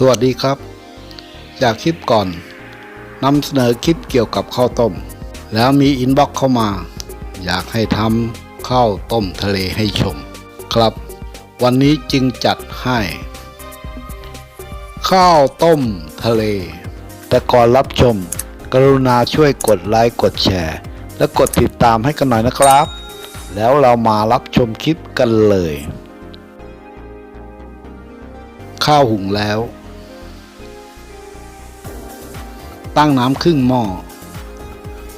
สวัสดีครับ จากคลิปก่อนนำเสนอคลิปเกี่ยวกับข้าวต้ม แล้วมีอินบ็อกเข้ามา อยากให้ทำข้าวต้มทะเลให้ชม ครับ วันนี้จึงจัดให้ ข้าวต้มทะเล แต่ก่อนรับชม กรุณาช่วยกดไลค์กดแชร์ และกดติดตามให้กันหน่อยนะครับ แล้วเรามารับชมคลิปกันเลยข้าวหุงแล้ว ตั้งน้ำครึ่งหม้อ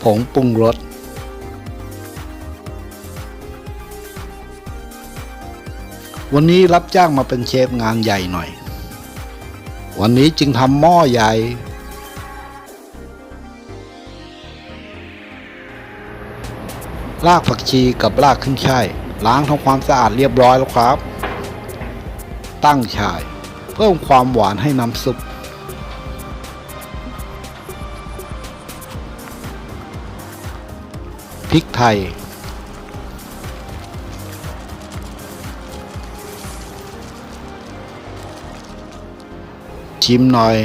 ผงปรุงรส วันนี้รับจ้างมาเป็นเชฟงานใหญ่หน่อย วันนี้จึงทำหม้อใหญ่ รากผักชีกับรากขึ้นช่ายล้างทำความสะอาดเรียบร้อยแล้วครับ ตั้งฉ่าย เพิ่มความหวานให้น้ำซุป พริกไทย ชิมหน่อย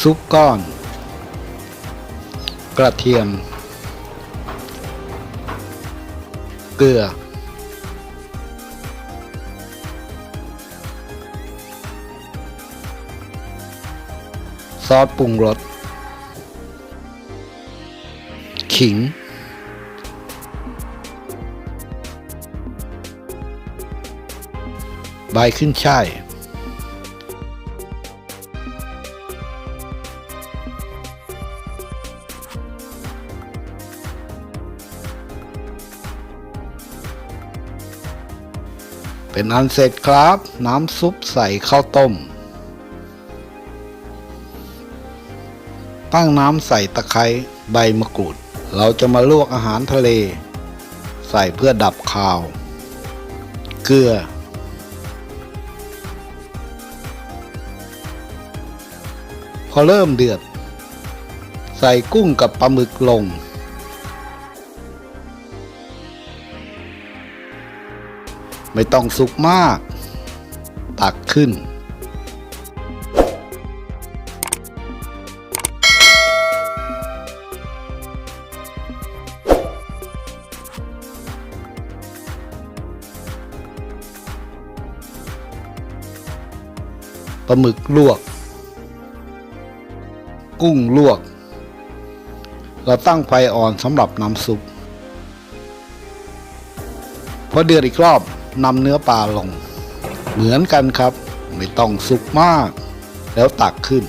ซุปก้อน กระเทียม เกลือซอสปรุงรส ขิง ใบขึ้นช่ายเป็นอันเสร็จครับ น้ำซุปใส่ข้าวต้ม ตั้งน้ำใส่ตะไคร้ใบมะกรูด เราจะมาลวกอาหารทะเล ใส่เพื่อดับคาว เกลือ พอเริ่มเดือด ใส่กุ้งกับปลาหมึกลง ไม่ต้องสุกมาก ตักขึ้น ปลาหมึกลวก กุ้งลวก เราตั้งไฟอ่อนสำหรับน้ำซุปพอเดือดอีกรอบนำเนื้อปลาลง เหมือนกันครับ ไม่ต้องสุกมาก แล้วตักขึ้น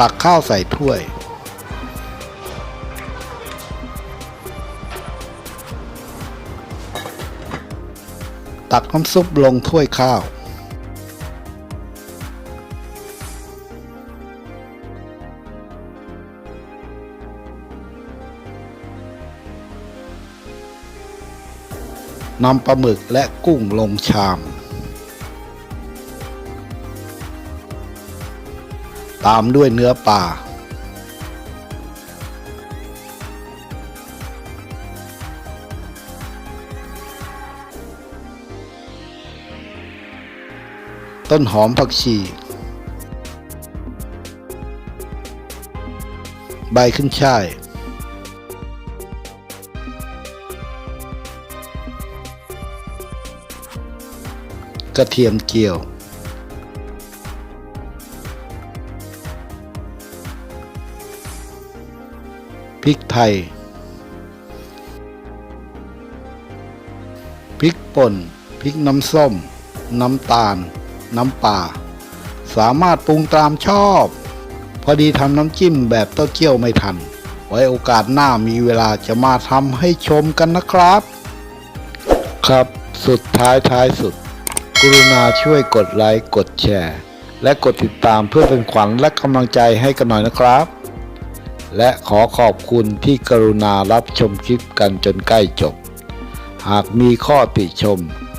ตักข้าวใส่ถ้วย ตักน้ำซุปลงถ้วยข้าว นำปลาหมึกและกุ้งลงชาม ตามด้วยเนื้อปลาต้นหอมผักชี ใบขึ้นช่าย กระเทียมเจียว พริกไทย พริกป่น พริกน้ำส้ม น้ำตาล น้ำปลาสามารถปรุงตามชอบ พอดีทำน้ำจิ้มแบบเต้าเจี้ยวไม่ทัน ไว้โอกาสหน้ามีเวลาจะมาทำให้ชมกันนะครับ ครับสุดท้ายท้ายสุด กรุณาช่วยกดไลค์กดแชร์ และกดติดตามเพื่อเป็นขวัญและกำลังใจให้กันหน่อยนะครับ และขอขอบคุณที่กรุณารับชมคลิปกันจนใกล้จบ หากมีข้อติชม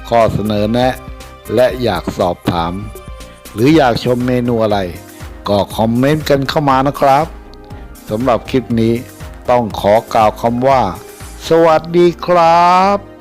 ข้อเสนอแนะ และอยากสอบถาม หรืออยากชมเมนูอะไร ก็คอมเมนต์กันเข้ามานะครับสำหรับคลิปนี้ต้องขอกล่าวคำว่า สวัสดีครับ